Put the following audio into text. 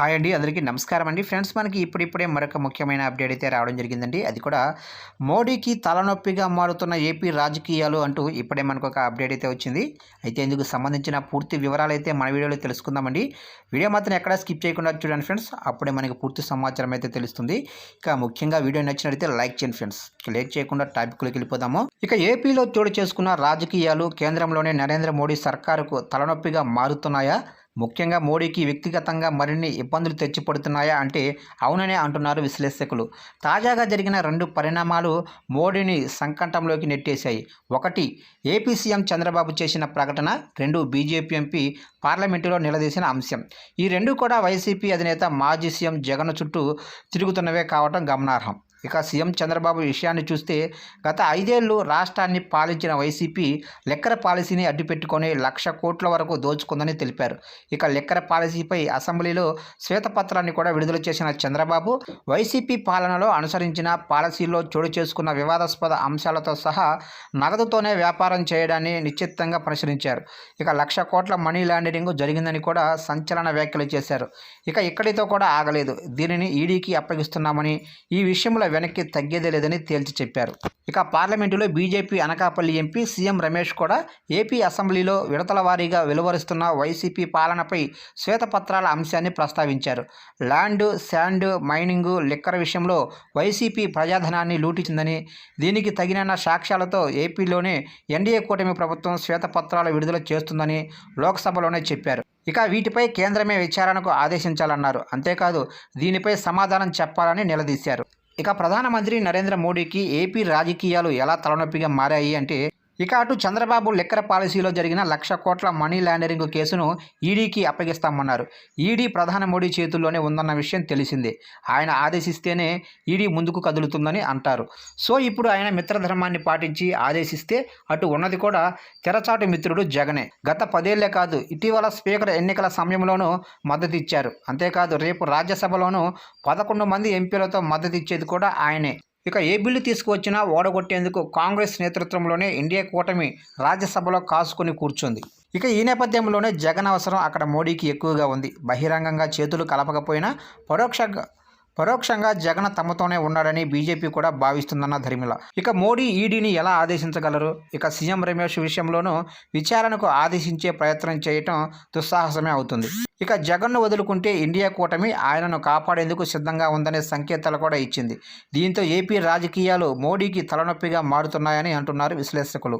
Hi అండి. అందరికీ నమస్కారం అండి. ఫ్రెండ్స్ మనకి ఇప్పుడిప్పుడే మరొక ముఖ్యమైన అప్డేట్ అయితే రావడం జరిగిందండి. అది కూడా మోడీకి తలనొప్పిగా మారుతున్న ఏపీ రాజకీయాలు అంటూ ఇప్పుడే మనకు ఒక అప్డేట్ అయితే వచ్చింది. అయితే ఇందుకు సంబంధించిన పూర్తి వివరాలు అయితే మన వీడియోలో తెలుసుకుందామండి. వీడియో మాత్రం ఎక్కడా స్కిప్ చేయకుండా చూడండి ఫ్రెండ్స్. అప్పుడే మనకి పూర్తి సమాచారం అయితే తెలుస్తుంది. ఇక ముఖ్యంగా వీడియో నచ్చినట్లయితే లైక్ చేయండి ఫ్రెండ్స్. లైక్ లేట్ చేయకుండా టాపిక్లోకి వెళ్ళిపోదాము. ఇక ఏపీలో చోటు చేసుకున్న రాజకీయాలు కేంద్రంలోనే నరేంద్ర మోడీ సర్కారుకు తలనొప్పిగా మారుతున్నాయా? ముఖ్యంగా మోడీకి వ్యక్తిగతంగా మరిన్ని ఇబ్బందులు తెచ్చిపడుతున్నాయా అంటే అవుననే అంటున్నారు విశ్లేషకులు. తాజాగా జరిగిన రెండు పరిణామాలు మోడీని సంకటంలోకి నెట్టేశాయి. ఒకటి ఏపీ సీఎం చంద్రబాబు చేసిన ప్రకటన రెండు బీజేపీ ఎంపీ పార్లమెంటులో నిలదీసిన అంశం. ఈ రెండు కూడా వైసీపీ అధినేత మాజీ సీఎం జగన్ చుట్టూ తిరుగుతున్నవే కావటం గమనార్హం. ఇక సీఎం చంద్రబాబు విషయాన్ని చూస్తే గత ఐదేళ్ళు రాష్ట్రాన్ని పాలించిన వైసీపీ లెక్కర పాలసీని అడ్డుపెట్టుకొని లక్ష కోట్ల వరకు దోచుకుందని తెలిపారు. ఇక లెక్కర పాలసీపై అసెంబ్లీలో శ్వేతపత్రాన్ని కూడా విడుదల చేసిన చంద్రబాబు వైసీపీ పాలనలో అనుసరించిన పాలసీల్లో చోటు చేసుకున్న వివాదాస్పద అంశాలతో సహా నగదుతోనే వ్యాపారం చేయడాన్ని నిశ్చితంగా పరిశీలించారు. ఇక లక్ష కోట్ల మనీ లాండరింగ్ జరిగిందని కూడా సంచలన వ్యాఖ్యలు చేశారు. ఇక ఇక్కడితో కూడా ఆగలేదు. దీనిని ఈడీకి అప్పగిస్తున్నామని ఈ విషయంలో వెనక్కి తగ్గేదే లేదని తేల్చి చెప్పారు. ఇక పార్లమెంటులో BJP Anakapalli MP CM Ramesh కూడా ఏపీ అసెంబ్లీలో విడతల వారీగా వెలువరుస్తున్న వైసీపీ పాలనపై శ్వేతపత్రాల అంశాన్ని ప్రస్తావించారు. ల్యాండ్ శాండ్ మైనింగ్ లిక్కర్ విషయంలో వైసీపీ ప్రజాధనాన్ని లూటించిందని దీనికి తగిన సాక్ష్యాలతో ఏపీలోనే ఎన్డీఏ కూటమి ప్రభుత్వం శ్వేతపత్రాలు విడుదల చేస్తుందని లోక్సభలోనే చెప్పారు. ఇక వీటిపై కేంద్రమే విచారణకు ఆదేశించాలన్నారు. అంతేకాదు దీనిపై సమాధానం చెప్పాలని నిలదీశారు. ఇక ప్రధానమంత్రి నరేంద్ర మోడీకి ఏపీ రాజకీయాలు ఎలా తలనొప్పిగా మారాయి అంటే ఇక అటు చంద్రబాబు లెక్కర పాలసీలో జరిగిన లక్ష కోట్ల మనీ లాండరింగ్ కేసును ఈడీకి అప్పగిస్తామన్నారు. ఈడీ ప్రధాని మోడీ చేతుల్లోనే ఉందన్న విషయం తెలిసిందే. ఆయన ఆదేశిస్తేనే ఈడీ ముందుకు కదులుతుందని అంటారు. సో ఇప్పుడు ఆయన మిత్రధర్మాన్ని పాటించి ఆదేశిస్తే అటు ఉన్నది కూడా తెరచాటు మిత్రుడు జగనే. గత పదేళ్ళే కాదు ఇటీవల స్పీకర్ ఎన్నికల సమయంలోనూ మద్దతిచ్చారు. అంతేకాదు రేపు రాజ్యసభలోనూ పదకొండు మంది ఎంపీలతో మద్దతిచ్చేది కూడా ఆయనే. ఇక ఏ బిల్లు తీసుకువచ్చినా ఓడగొట్టేందుకు కాంగ్రెస్ నేతృత్వంలోనే ఇండియా కూటమి రాజ్యసభలో కాసుకొని కూర్చుంది. ఇక ఈ నేపథ్యంలోనే జగన్ అవసరం అక్కడ మోడీకి ఎక్కువగా ఉంది. బహిరంగంగా చేతులు కలపకపోయినా పరోక్షంగా పరోక్షంగా జగన్ తమతోనే ఉన్నాడని బీజేపీ కూడా భావిస్తుందన్న ధర్మిల. ఇక మోడీ ఈడీని ఎలా ఆదేశించగలరు? ఇక సీఎం రమేష్ విషయంలోనూ విచారణకు ఆదేశించే ప్రయత్నం చేయటం దుస్సాహసమే అవుతుంది. ఇక జగన్ను వదులుకుంటే ఇండియా కూటమి ఆయనను కాపాడేందుకు సిద్ధంగా ఉందనే సంకేతాలు కూడా ఇచ్చింది. దీంతో ఏపీ రాజకీయాలు మోడీకి తలనొప్పిగా మారుతున్నాయని అంటున్నారు విశ్లేషకులు.